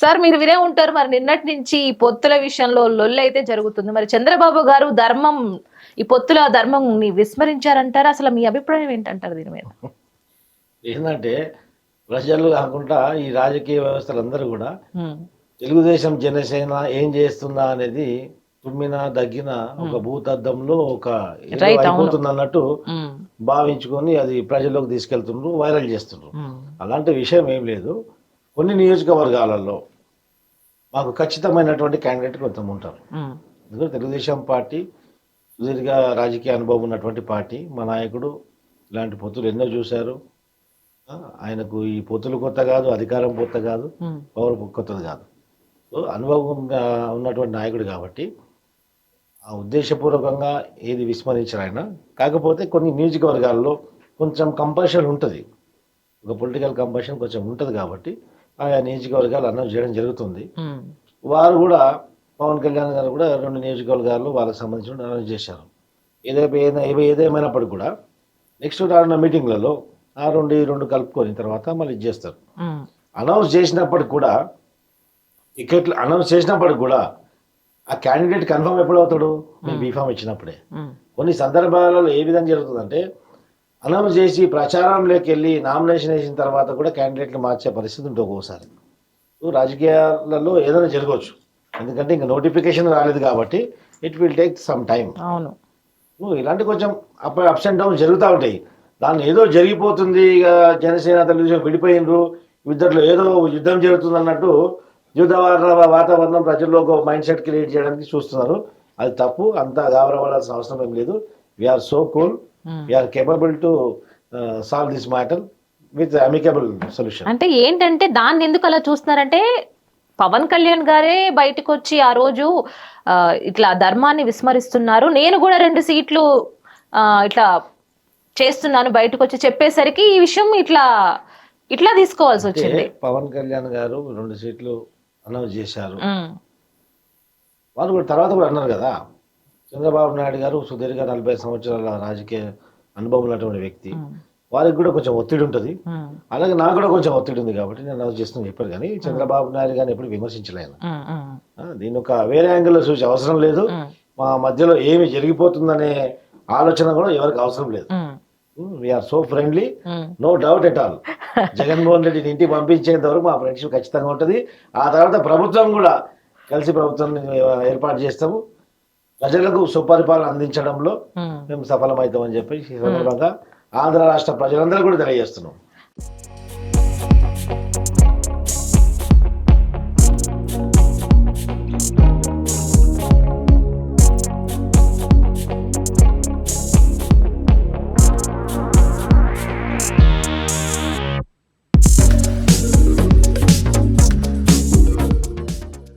Sir మీరు వినే ఉంటారు మరి నిన్నటి నుంచి ఈ పొత్తుల విషయంలో లొల్లి అయితే జరుగుతుంది. మరి చంద్రబాబు గారు ధర్మం ఈ పొత్తుల ధర్మం విస్మరించారంటారు? అసలు మీ అభిప్రాయం ఏంటంటారు దీని మీద? ఏంటంటే ప్రజలు కాకుండా ఈ రాజకీయ వ్యవస్థలందరూ కూడా తెలుగుదేశం జనసేన ఏం చేస్తుందా అనేది తుమ్మిన దగ్గిన ఒక భూతద్దంలో ఒక. అయిపోతుంది అన్నట్టు భావించుకొని అది ప్రజల్లోకి తీసుకెళ్తుండ్రు వైరల్ చేస్తుండ్రు. అలాంటి విషయం ఏం లేదు. కొన్ని నియోజకవర్గాలలో మాకు ఖచ్చితమైనటువంటి క్యాండిడేట్ కొంత ఉంటారు. ఎందుకంటే తెలుగుదేశం పార్టీ సుదీర్ఘ రాజకీయ అనుభవం ఉన్నటువంటి పార్టీ. మా నాయకుడు ఇలాంటి పొత్తులు ఎన్నో చూశారు. ఆయనకు ఈ పొత్తులు కొత్త కాదు అధికారం కొత్త కాదు పవర్ కొత్తది కాదు. సో అనుభవంగా ఉన్నటువంటి నాయకుడు కాబట్టి ఆ ఉద్దేశపూర్వకంగా ఏది విస్మరించారు ఆయన. కాకపోతే కొన్ని నియోజకవర్గాల్లో కొంచెం కంపల్షన్ ఉంటుంది. ఒక పొలిటికల్ కంపల్షన్ కొంచెం ఉంటుంది కాబట్టి ఆయా నియోజకవర్గాలు అనౌన్స్ చేయడం జరుగుతుంది. వారు కూడా పవన్ కళ్యాణ్ గారు కూడా రెండు నియోజకవర్గాలు వాళ్ళకి సంబంధించిన అనౌన్స్ చేశారు. ఏదైనా ఏదేమైనప్పటికీ కూడా నెక్స్ట్ రానున్న మీటింగ్లలో ఆ రెండు ఈ రెండు కలుపుకొని తర్వాత మళ్ళీ ఇది చేస్తారు. అనౌన్స్ చేసినప్పటికి కూడా టికెట్లు అనౌన్స్ చేసినప్పటికి కూడా ఆ క్యాండిడేట్ కన్ఫర్మ్ ఎప్పుడు అవుతాడు బీఫామ్ ఇచ్చినప్పుడే. కొన్ని సందర్భాలలో ఏ విధంగా జరుగుతుందంటే అనౌన్స్ చేసి ప్రచారంలోకి వెళ్ళి నామినేషన్ వేసిన తర్వాత కూడా క్యాండిడేట్లు మార్చే పరిస్థితి ఉంటుంది ఒక్కోసారి. రాజకీయాలలో ఏదైనా జరగవచ్చు. ఎందుకంటే ఇంకా నోటిఫికేషన్ రాలేదు కాబట్టి it will take some time అవును. ఇలాంటి కొంచెం అప్ అప్స్ అండ్ డౌన్స్ జరుగుతూ ఉంటాయి. దాన్ని ఏదో జరిగిపోతుంది ఇక జనసేన తెలుగుదేశం విడిపోయినరు ఇద్దరిలో ఏదో యుద్ధం జరుగుతుంది అన్నట్టు యుద్ధ వాతావరణ- ప్రజల్లో ఒక మైండ్ సెట్ క్రియేట్ చేయడానికి చూస్తున్నారు. అది తప్పు అంత గాబరపడాల్సిన అవసరం ఏం లేదు. We are so cool. We are capable to solve this matter with amicable solution అంటే ఏంటంటే దాన్ని ఎందుకు అలా చూస్తున్నారంటే పవన్ కళ్యాణ్ గారే బయటకు వచ్చి ఆ రోజు ఇట్లా ధర్మాన్ని విస్మరిస్తున్నారు. నేను కూడా రెండు సీట్లు ఇట్లా చేస్తున్నాను బయటకు వచ్చి చెప్పేసరికి ఈ విషయం ఇట్లా ఇట్లా తీసుకోవాల్సి వచ్చింది. పవన్ కళ్యాణ్ గారు రెండు సీట్లు అనౌన్స్ చేశారు. ఉమ్, వాళ్ళు కూడా తర్వాత కూడా అన్నారు కదా. చంద్రబాబు నాయుడు గారు సుదీర్ఘ నలభై సంవత్సరాల రాజకీయ అనుభవం ఉన్నటువంటి వ్యక్తి. వారికి కూడా కొంచెం ఒత్తిడి ఉంటుంది. అలాగే నాకు కూడా కొంచెం ఒత్తిడి ఉంది కాబట్టి నేను అనౌన్స్ చేస్తున్నా చెప్పారు కానీ చంద్రబాబు నాయుడు గారిని ఎప్పుడు విమర్శించలేను దీన్ని ఒక వేరే యాంగిల్లో చూసే అవసరం లేదు. మా మధ్యలో ఏమి జరిగిపోతుందనే ఆలోచన కూడా ఎవరికి అవసరం లేదు. We are so friendly. No doubt at all Jaganmohan రెడ్డిని ఇంటికి పంపించేంత వరకు మా ఫ్రెండ్షిప్ ఖచ్చితంగా ఉంటుంది. ఆ తర్వాత ప్రభుత్వం కూడా కలిసి ప్రభుత్వం ఏర్పాటు చేస్తాము. ప్రజలకు సుపరిపాలన అందించడంలో. మేము సఫలమవుతామని చెప్పి ఈ సందర్భంగా ఆంధ్ర రాష్ట్ర ప్రజలందరూ కూడా తెలియజేస్తున్నాం